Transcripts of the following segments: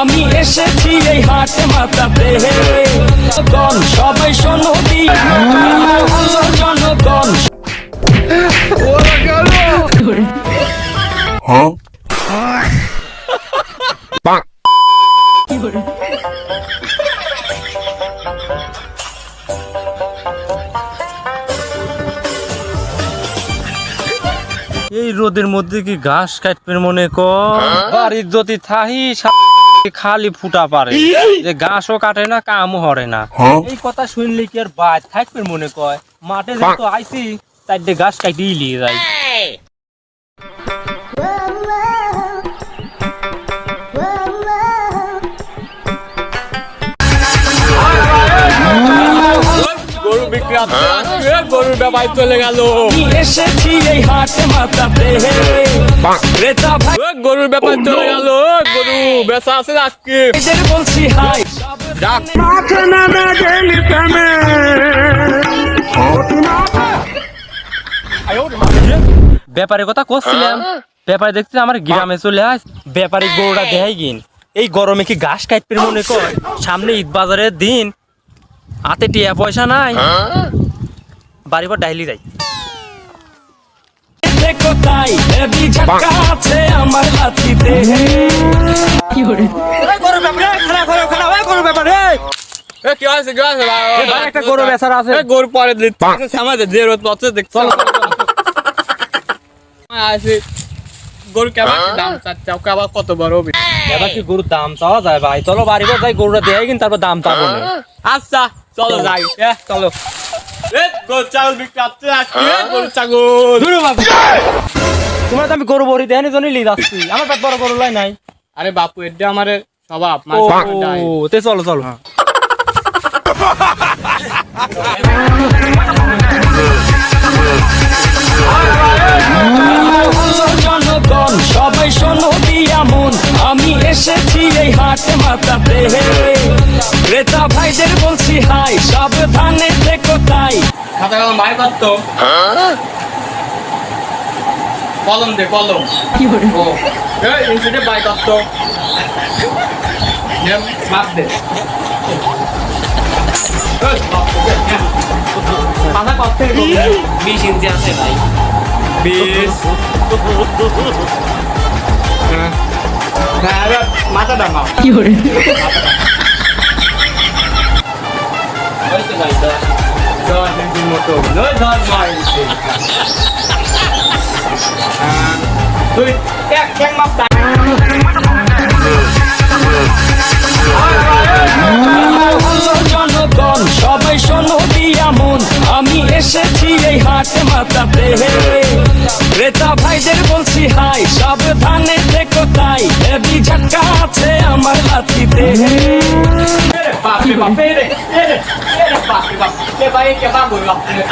আমি এসেছি এই হাট মাতাতে। গণ সবাই শোনো জনগণ। এই রোদের মধ্যে কি ঘাস কাটবে মনে কর? বাড়ির যদি থাহি সা- খালি ফুটা পারে। যে ঘাসও কাটে না কামও হরে না। এই কথা শুনলে কি আর বাদ থাকবে মনে কয়? মাঠে যত আইসি তাই গাছ ঘাস কাটিয়ে নিয়ে যাই গরুর ব্যাপার চলে গেল ব্যাপার গরু বেচা আছে আজকে বলছি হাই ডাক ব্যাপারের কথা করছিলাম ব্যাপারে দেখতে আমার গ্রামে চলে আস ব্যাপারে গরুটা দেখাই গিন। এই গরমে কি ঘাস কাটবে মনে কর? সামনে ঈদ বাজারের দিন। হাতে টিয়া পয়সা নাই। বাড়ি পর ডাইলি যাই। গরু আছে। গরু পরে যে রোদ পড়ছে দেখ চলো। আছে গরু কেমন দাম ওকে কত বড় এবার কি গরুর দাম চাওয়া যায় ভাই? চলো বাড়ি যাই গরুটা দেখাই গিন তারপর দাম চাবো আচ্ছা। চলো যাই এ, চলো তোমার তো আমি গরু বড়ি দেখানি জন্য লিয়ে যাচ্ছি। আমার পেট বড় গরু লাই নাই। আরে বাপু এটা আমার স্বভাব ও মানুষের সাথে যায়। তে চলো চলো। জনগণ সবাই শোনো দিয়া মন আমি এসেছি এই হাট মাতাতে। ক্রেতা ভাইদের বলছি হাই সাবধানে দেখো তাই। খাতা কলম ভাই কত কলম দে কলম। ও। এই ইনস্টিটিউটে বাই কত নে মাপ দে। খাতা কত? বিশ ইঞ্চি আছে ভাই। বিশ। হ্যাঁ। হ্যাঁ, এবার মাথাটা নয় ইঞ্চি হ্যাঁ, তুই এক ঠ্যাং মাপ জনগণ সবাই শোনো দিয়া মন আমি এসেছি এই হাট মাতাতে ক্রেতা ভাইদের বলছি হাই সাবধানে দেখো তাই। হেভি ঝটকা আছে আমার বাপরে রে, বাপরে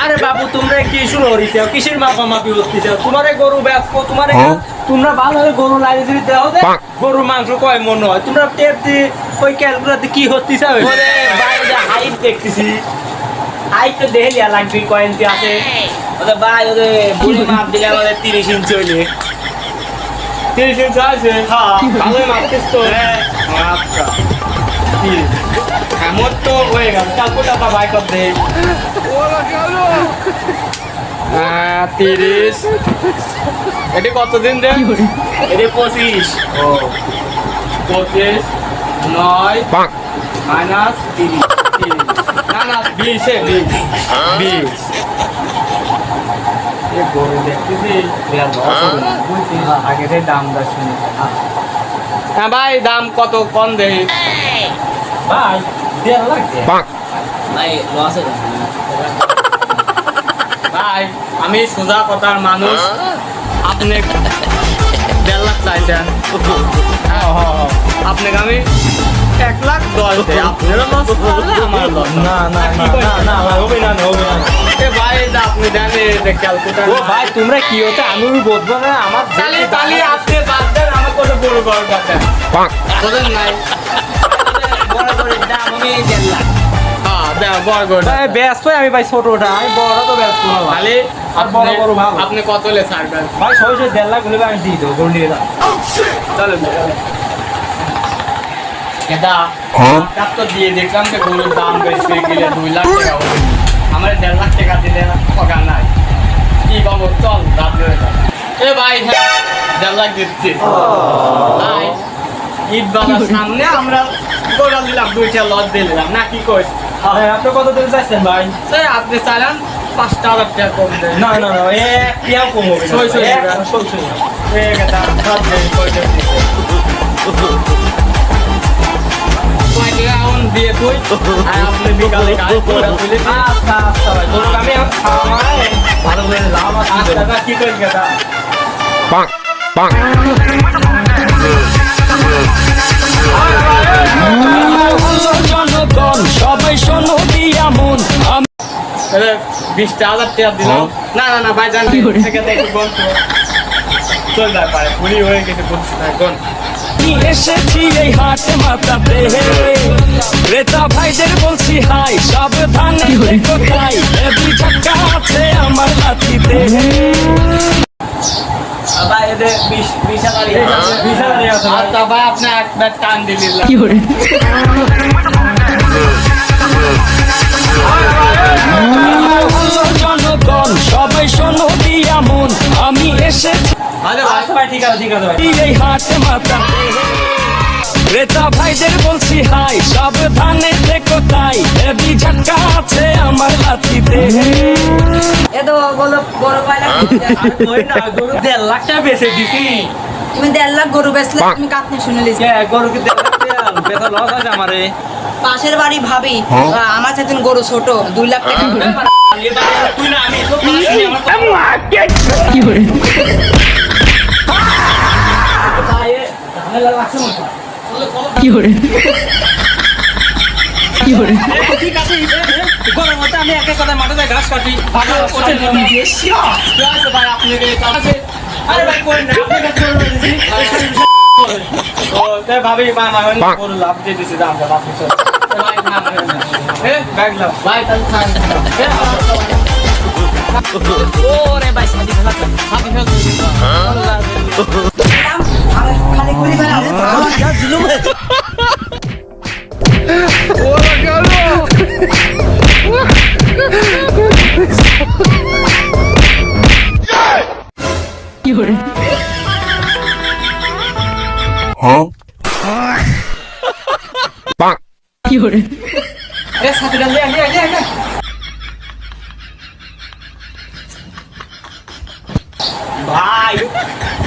আরে বাবু তোমরা কি শুরু করিছে কিসের মাপা মাপি হচ্ছে তোমারে গরু বেচবো তোমারে তোমরা গরু লাইনে যদি দাও দে গরুর মাংস কয় মন হয়? তোমরা টেপ দি ওই ক্যালকুলেটর কি হচ্ছে height দেখতেছি। হাইট তো দেখে লিয়া লাগবে কয় ইঞ্চি আছে। ওদের ভাই ওদের বুড়ি মাপ দিলে আমাদের তিরিশ ইঞ্চি হইলে। তিরিশ ইঞ্চি আছে? ভালোই মাপছিস তো? আচ্ছা। হ্যাঁ, মোট তো হয়ে গেল। ক্যালকুলেটরটা বাই কর দে। হ্যাঁ, তিরিশ। এটি কতদিন রে এটা পঁচিশ। ও পঁচিশ নয় মাইনাস তিরিশ। না না বিশে বিশ। বিশ। হ্যাঁ ভাই দাম কত কম দেয় ভাই। ভাই আমি সোজা কথার মানুষ আপনি দেড় লাখ চাইছেন আপনাকে আমি এক লাখ দশ আপনারও লস আমার লস না না না না না ভাই হবে না হবে না ভাই এই আপনি ও ভাই তোমরা কি হচ্ছে আমি বলব না আমার তালি তালি আপনি বাদ দেন আমার কোনো বড় বড় কথা নাই আমি হ্যাঁ ভাই ব্যস্ত আমি ভাই ছোটটা। আমি বড় তো ব্যস্ত আর বড় আপনি- বড় ভালো। আপনি কত হলে ছাড়বেন? ভাই সবাই দেড় লাখ হলে আমি দিয়ে দেবো গরু নিয়ে যাও। চলেন এটা টাকা তো দিয়ে দেখলাম যে গরুর দাম বেশি গেলে দুই লাখ টাকা হবে আমার দেড় লাখ টাকা দিলে টাকা নাই। কি বাবু চল রাত এ ভাই হ্যাঁ দেড় লাখ দিচ্ছি। ঈদ বাজার সামনে আমরা গোড়া দিলাম দুইটা লজ দিলাম। না কি কইস? হ্যাঁ, আপনি কত দিন চাইছেন ভাই? সে আপনি চালান পাঁচটা হাজার টাকা কম দেন। না না না এক টিয়াও কম হবে এক, সই। সই, সই। ঠিক আছে দেন পয়সা টাকা এখন দিয়ে তুই আর আপনি বিকালে কাজ করে তুলে আচ্ছা আচ্ছা ভাই ধরুন আমি এখন ভালো করে লাভ আছে আচ্ছা কি করি কথা জনগণ সবাই শোনো দিয়া মন বিশটা হাজার টাকা দিলাম। না না না ভাই জান থেকে একটু বন্ধ চল যায় পারে পুরি হয়ে গেছে বুঝছি না কোন এসেছি এই হাট মাতাতে। ক্রেতা ভাইদের বলছি হাই সাবধানে কোথায়? আছে আমার লাঠিতে ভাই এদের বিশ বিশ হাজারই বিশ হাজারই আছে ভাই আপনি একবার টান দিলেন। জনগণ সবাই শোনো দিয়া মন আমি এসেছি। আরে ভাই ভাই ঠিক আছে ঠিক আছে ভাই। এই হাট মাতাতে ক্রেতা ভাইদের বলছি হাই সাবধানে কোথায় হেভি ধাক্কা আছে আমার লাঠিতে এ তো বলো গরু পাইলা না গরু দেড় লাখ টাকা বেচে দিছি। তুমি দেড় লাখ গরু বেচলে তুমি কাতনে শুনে লিস। গরু কি লস আছে আমারে? পাশের বাড়ি ভাবি আমার চাইতে গরু ছোট দুই লাখ টাকা হয়। ঠিক আছে গরম হতে আমি এক এক কথা মাঠে যাই ঘাস কাটি ভালো ওঠে ভাই আপনি আছে। আরে ভাই কই না আপনি কাছে করে দিছি ও তাই ভাবি মা মা বড় লাভ দিয়ে দিছে দাম দাম আপনি চল ভাই না না এ ব্যাগ লাভ ভাই তাহলে খান ওরে ভাই শাদি খেলা কর। হাতে ফেল খালি করি বেড়া এ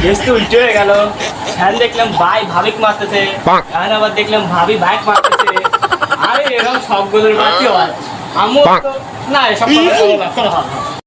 দেশ তো উল্টো হয়ে গেল। ফ্যান দেখলাম ভাই ভাবিক মারতেছে। ফ্যান আবার দেখলাম ভাবি ভাইক মারতেছে। আরে এরকম সবগুলোর বাকি হয়। আমার তো না এসব কথা শোনো।